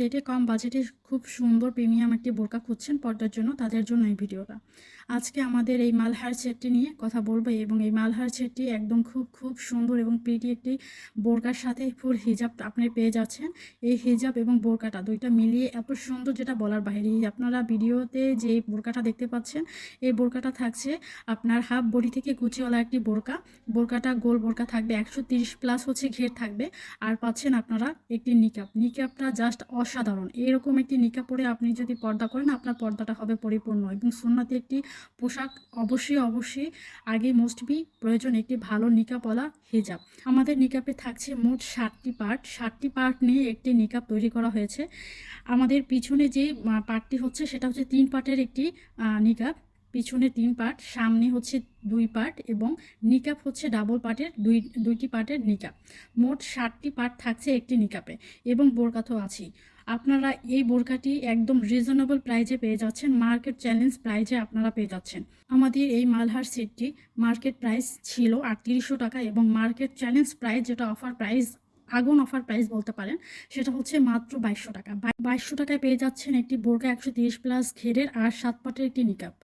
রেটে কম বাজেটে খুব সুন্দর প্রিমিয়াম একটি বোরকা খুঁজছেন পর্দার জন্য তাদের জন্য এই ভিডিওটা। আজকে আমাদের এই মালহার সেটটি নিয়ে কথা বলব এবং এই মালহার সেটটি একদম খুব খুব সুন্দর এবং প্রিটি একটি বোরকার সাথে ফুল হিজাব আপনি পেয়ে যাচ্ছেন। এই হিজাব এবং বোরকাটা দুইটা মিলিয়ে এত সুন্দর যেটা বলার বাইরে। আপনারা ভিডিওতে যে বোরকাটা দেখতে পাচ্ছেন, এই বোরকাটা থাকছে আপনার হাফ বডি থেকে কুচিওয়ালা একটি বোরকা। বোরকাটা গোল বোরকা থাকবে একশো প্লাস হচ্ছে ঘের থাকবে। আর পাচ্ছেন আপনারা একটি নিকাপ নিকাপটা জাস্ট অসাধারণ। এরকম একটি নিকা পরে আপনি যদি পর্দা করেন, আপনার পর্দাটা হবে পরিপূর্ণ এবং সুন্নাতে একটি পোশাক অবশ্যই অবশ্যই আগে মোস্ট বি প্রয়োজন একটি ভালো নিকা পলা হেজাব। আমাদের নিকাপে থাকছে মোট ষাটটি পার্ট ষাটটি পার্ট নিয়ে একটি নিকাপ তৈরি করা হয়েছে। আমাদের পিছনে যে পার্টটি হচ্ছে, সেটা হচ্ছে তিন পার্টের একটি নিকাপ। পিছনে তিন পার্ট সামনে হচ্ছে দুই পার্ট এবং নিকাপ হচ্ছে ডাবল পার্টের দুই, দুইটি পার্টের নিকাপ। মোট ষাটটি পার্ট থাকছে একটি নিকাপে এবং বোরকা তো আছেই। আপনারা এই বোরকাটি একদম রিজনেবল প্রাইজে পেয়ে যাচ্ছেন মার্কেট চ্যালেঞ্জ প্রাইজে আপনারা পেয়ে যাচ্ছেন। আমাদের এই মালহার সেটটি মার্কেট প্রাইস ছিল আটত্রিশশো টাকা এবং মার্কেট চ্যালেঞ্জ প্রাইস যেটা অফার প্রাইস আগুন অফার প্রাইস বলতে পারেন, সেটা হচ্ছে মাত্র বাইশশো টাকা। বাইশশো টাকায় পেয়ে যাচ্ছেন একটি বোরকা একশো তিরিশ প্লাস ঘেরের আর সাত পাটের একটি নিকাপ।